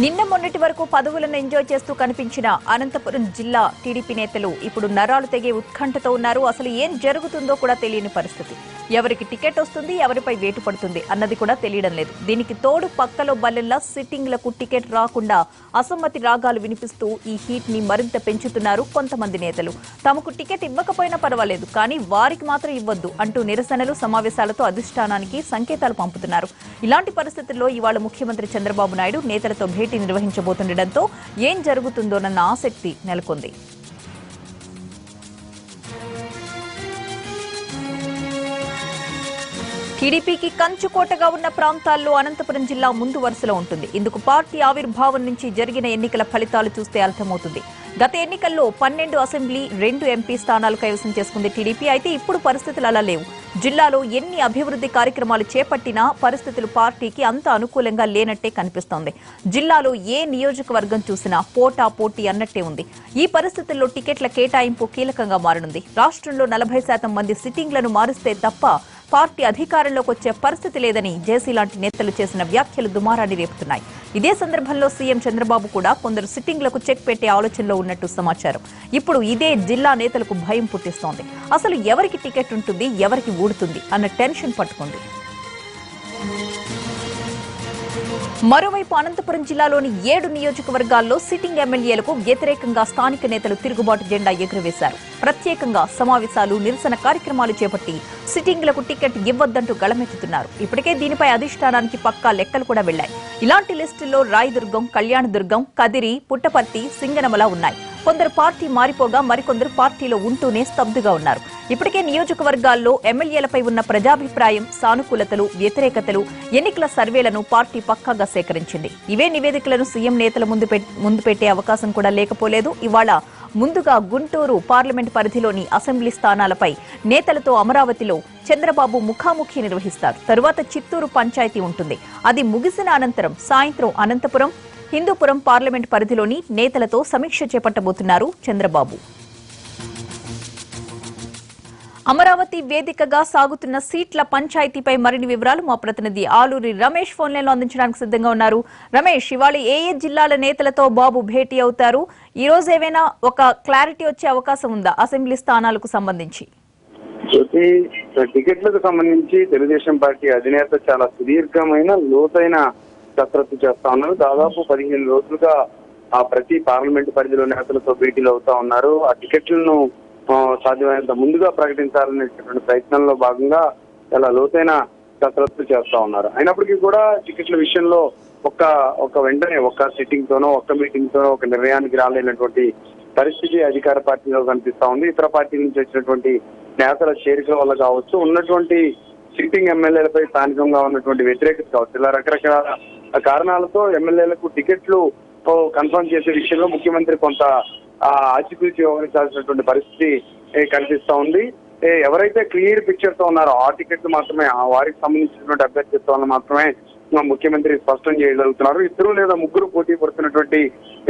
నిన్న మొన్నటి వరకు పదవులను ఎంజాయ్ చేస్తూ కనిపించిన అనంతపురం జిల్లా టీడీపీ నేతలు ఇప్పుడు నరాలు తెగే ఉత్కంఠతో ఉన్నారు. అసలు ఏం జరుగుతుందో కూడా తెలియని పరిస్థితి. ఎవరికి టికెట్ వస్తుంది ఎవరిపై వేటు పడుతుంది అన్నది కూడా తెలియడం లేదు. దీనికి తోడు పక్కలో బల్లెల్లా సిట్టింగ్లకు టికెట్ రాకుండా అసమ్మతి రాగాలు వినిపిస్తూ ఈ హీట్ని మరింత పెంచుతున్నారు కొంతమంది నేతలు. తమకు టికెట్ ఇవ్వకపోయినా పర్వాలేదు కానీ వారికి మాత్రం ఇవ్వద్దు అంటూ నిరసనలు సమావేశాలతో అధిష్టానానికి సంకేతాలు పంపుతున్నారు. ఇలాంటి పరిస్థితుల్లో ఇవాళ ముఖ్యమంత్రి చంద్రబాబు నాయుడు నేతలతో భేటీ నిర్వహించబోతుండటంతో ఏం జరుగుతుందోనన్న ఆసక్తి నెలకొంది. టీడీపీకి కంచుకోటగా ఉన్న ప్రాంతాల్లో అనంతపురం జిల్లా ముందు వరుసలో ఉంటుంది. ఇందుకు పార్టీ ఆవిర్భావం నుంచి జరిగిన ఎన్నికల ఫలితాలు చూస్తే అర్థమవుతుంది. గత ఎన్నికల్లో పన్నెండు అసెంబ్లీ రెండు ఎంపీ స్థానాలు కైవసం చేసుకుంది టీడీపీ. అయితే ఇప్పుడు పరిస్థితులు అలా లేవు. జిల్లాలో ఎన్ని అభివృద్ధి కార్యక్రమాలు చేపట్టినా పరిస్థితులు పార్టీకి అంత అనుకూలంగా లేనట్టే కనిపిస్తోంది. జిల్లాలో ఏ నియోజకవర్గం చూసినా పోటా పోటీ అన్నట్టే ఉంది. ఈ పరిస్థితుల్లో టికెట్ల కేటాయింపు కీలకంగా మారనుంది. రాష్ట్రంలో నలభై శాతం మంది సిట్టింగ్లను మారిస్తే తప్ప పార్టీ అధికారంలోకి వచ్చే పరిస్థితి లేదని జేసీ లాంటి నేతలు చేసిన వ్యాఖ్యలు దుమారాన్ని రేపుతున్నాయి. ఇదే సందర్భంలో సీఎం చంద్రబాబు కూడా కొందరు సిట్టింగ్లకు చెక్ పెట్టే ఆలోచనలో ఉన్నట్టు సమాచారం. ఇప్పుడు ఇదే జిల్లా నేతలకు భయం పుట్టిస్తోంది. అసలు ఎవరికి టికెట్ ఉంటుంది ఎవరికి ఊడుతుంది అన్న టెన్షన్ పట్టుకుంది. మరోవైపు అనంతపురం జిల్లాలోని ఏడు నియోజకవర్గాల్లో సిట్టింగ్ ఎమ్మెల్యేలకు వ్యతిరేకంగా స్థానిక నేతలు తిరుగుబాటు జెండా ఎగురవేశారు. ప్రత్యేకంగా సమావేశాలు నిరసన కార్యక్రమాలు చేపట్టి సిట్టింగ్లకు టికెట్ ఇవ్వద్దంటూ గళమెత్తుతున్నారు. ఇప్పటికే దీనిపై అధిష్టానానికి పక్కా లెక్కలు కూడా వెళ్ళాయి. ఇలాంటి లిస్టుల్లో రాయదుర్గం కళ్యాణదుర్గం కదిరి పుట్టపర్తి సింగనమల ఉన్నాయి. కొందరు పార్టీ మారిపోగా మరికొందరు పార్టీలో ఉంటూనే స్తబ్దుగా ఉన్నారు. ఇప్పటికే నియోజకవర్గాల్లో ఎమ్మెల్యేలపై ఉన్న ప్రజాభిప్రాయం సానుకూలతలు వ్యతిరేకతలు ఎన్నికల సర్వేలను పార్టీ పక్కాగా సేకరించింది. ఇవే నివేదికలను సీఎం నేతల ముందు ముందు పెట్టే అవకాశం కూడా లేకపోలేదు. ఇవాళ ముందుగా గుంటూరు పార్లమెంట్ పరిధిలోని అసెంబ్లీ స్థానాలపై నేతలతో అమరావతిలో చంద్రబాబు ముఖాముఖి నిర్వహిస్తారు. తరువాత చిత్తూరు పంచాయతీ ఉంటుంది. అది ముగిసిన అనంతరం సాయంత్రం అనంతపురం హిందూపురం పార్లమెంట్ పరిధిలోని నేతలతో సమీక్ష చేపట్టబోతున్నారు చంద్రబాబు. అమరావతి వేదికగా సాగుతున్న సీట్ల పంచాయతీపై మరిన్ని వివరాలు మా ప్రతినిధి ఆలూరి రమేష్ ఫోన్ లైన్లో అందించడానికి సిద్ధంగా ఉన్నారు. రమేష్ ఇవాళ ఏ ఏ జిల్లాల నేతలతో బాబు భేటీ అవుతారు? ఈ రోజు ఏవైనా ఒక క్లారిటీ వచ్చే అవకాశం ఉందా అసెంబ్లీ స్థానాలకు సంబంధించి? జ్యోతి టికెట్లకు సంబంధించి తెలుగుదేశం పార్టీ అధినేత చాలా సుదీర్ఘమైన లోతైన కసరత్తు చేస్తా ఉన్నారు. దాదాపు పదిహేను రోజులుగా ఆ ప్రతి పార్లమెంట్ పరిధిలో నేతలతో భేటీలు అవుతా ఉన్నారు. ఆ టికెట్లను సాధ్యమైనంత ముందుగా ప్రకటించాలనేటువంటి ప్రయత్నంలో భాగంగా చాలా లోతైన కసరత్తు చేస్తా ఉన్నారు. అయినప్పటికీ కూడా టికెట్ల విషయంలో ఒక్క ఒక వెంటనే ఒక్క సిట్టింగ్ తోనో ఒక్క మీటింగ్ తోనో ఒక నిర్ణయానికి రాలేనటువంటి పరిస్థితి అధికార పార్టీలో కనిపిస్తా ఉంది. ఇతర పార్టీ నుంచి వచ్చినటువంటి నేతల చేరికల వల్ల కావచ్చు. ఉన్నటువంటి సిట్టింగ్ ఎమ్మెల్యేలపై స్థానికంగా ఉన్నటువంటి వ్యతిరేకత కావచ్చు ఇలా రకరకాల కారణాలతో ఎమ్మెల్యేలకు టికెట్లు కన్ఫర్మ్ చేసే విషయంలో ముఖ్యమంత్రి కొంత ఆచిపూచి ఆచితూచి వ్యవహరించాల్సినటువంటి పరిస్థితి కనిపిస్తా ఉంది. ఎవరైతే క్లియర్ పిక్చర్తో ఉన్నారో ఆ టికెట్లు మాత్రమే ఆ వారికి సంబంధించినటువంటి అభ్యర్థిత్వాలను మాత్రమే ముఖ్యమంత్రి స్పష్టం చేయగలుగుతున్నారు. ఇద్దరు లేదా ముగ్గురు పోటీ పడుతున్నటువంటి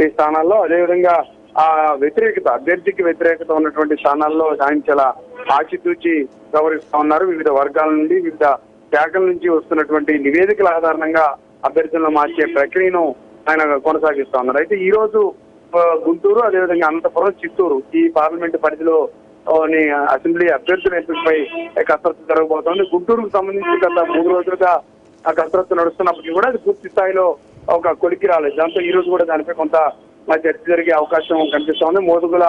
ఈ స్థానాల్లో అదేవిధంగా ఆ వ్యతిరేకత అభ్యర్థికి వ్యతిరేకత ఉన్నటువంటి స్థానాల్లో ఆయన చాలా ఆచితూచి వ్యవహరిస్తా ఉన్నారు. వివిధ వర్గాల నుండి వివిధ శాఖల నుంచి వస్తున్నటువంటి నివేదికల ఆధారంగా అభ్యర్థులను మార్చే ప్రక్రియను ఆయన కొనసాగిస్తా ఉన్నారు. అయితే ఈ రోజు గుంటూరు అదేవిధంగా అనంతపురం చిత్తూరు ఈ పార్లమెంట్ పరిధిలో అసెంబ్లీ అభ్యర్థుల ఎంపికపై కసరత్తు జరగబోతోంది. గుంటూరుకు సంబంధించి గత మూడు రోజులుగా ఆ కసరత్తు నడుస్తున్నప్పటికీ కూడా అది పూర్తి స్థాయిలో ఒక కొలికి రాలేదు. దాంతో ఈ రోజు కూడా దానిపై కొంత చర్చ జరిగే అవకాశం కనిపిస్తోంది మోదుగుల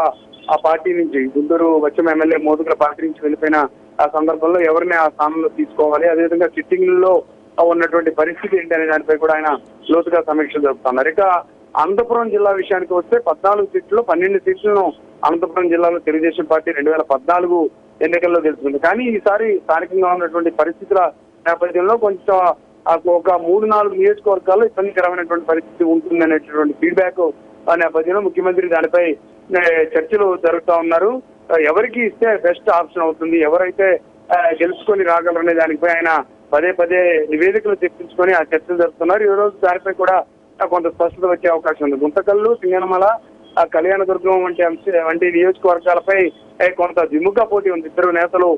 ఆ పార్టీ నుంచి. గుంటూరు వచ్చిన ఎమ్మెల్యే మోదుగుల పార్టీ నుంచి వెళ్ళిపోయిన ఆ సందర్భంలో ఎవరిని ఆ స్థానంలో తీసుకోవాలి? అదేవిధంగా సిట్టింగ్లలో ఉన్నటువంటి పరిస్థితి ఏంటి అనే దానిపై కూడా ఆయన లోతుగా సమీక్ష జరుపుతున్నారు. ఇక అనంతపురం జిల్లా విషయానికి వస్తే పద్నాలుగు సీట్లు పన్నెండు సీట్లను అనంతపురం జిల్లాలో తెలుగుదేశం పార్టీ రెండు వేల పద్నాలుగు ఎన్నికల్లో గెలుచుకుంది. కానీ ఈసారి స్థానికంగా ఉన్నటువంటి పరిస్థితుల నేపథ్యంలో కొంచెం ఒక మూడు నాలుగు నియోజకవర్గాల్లో ఇబ్బందికరమైనటువంటి పరిస్థితి ఉంటుంది అనేటటువంటి ఫీడ్బ్యాక్ ఆ నేపథ్యంలో ముఖ్యమంత్రి దానిపై చర్చలు జరుగుతా ఉన్నారు. ఎవరికి ఇస్తే బెస్ట్ ఆప్షన్ అవుతుంది. ఎవరైతే గెలుచుకొని రాగలరనే దానిపై ఆయన పదే పదే నివేదికలు తెప్పించుకొని ఆ చర్చలు జరుపుతున్నారు. ఈ రోజు దానిపై కూడా కొంత స్పష్టత వచ్చే అవకాశం ఉంది. గుంతకల్లు సింగనమల ఆ కళ్యాణదుర్గం వంటి అంశ వంటి నియోజకవర్గాలపై కొంత విముఖ పోటీ ఉంది. ఇద్దరు నేతలు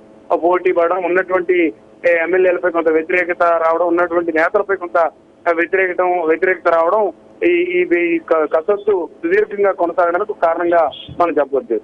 పోటీ పడడం ఉన్నటువంటి ఎమ్మెల్యేలపై కొంత వ్యతిరేకత రావడం ఉన్నటువంటి నేతలపై కొంత వ్యతిరేకత వ్యతిరేకత రావడం ఈ ఈ కసరత్తు సుదీర్ఘంగా కొనసాగడానికి కారణంగా మనం చెప్పవచ్చు.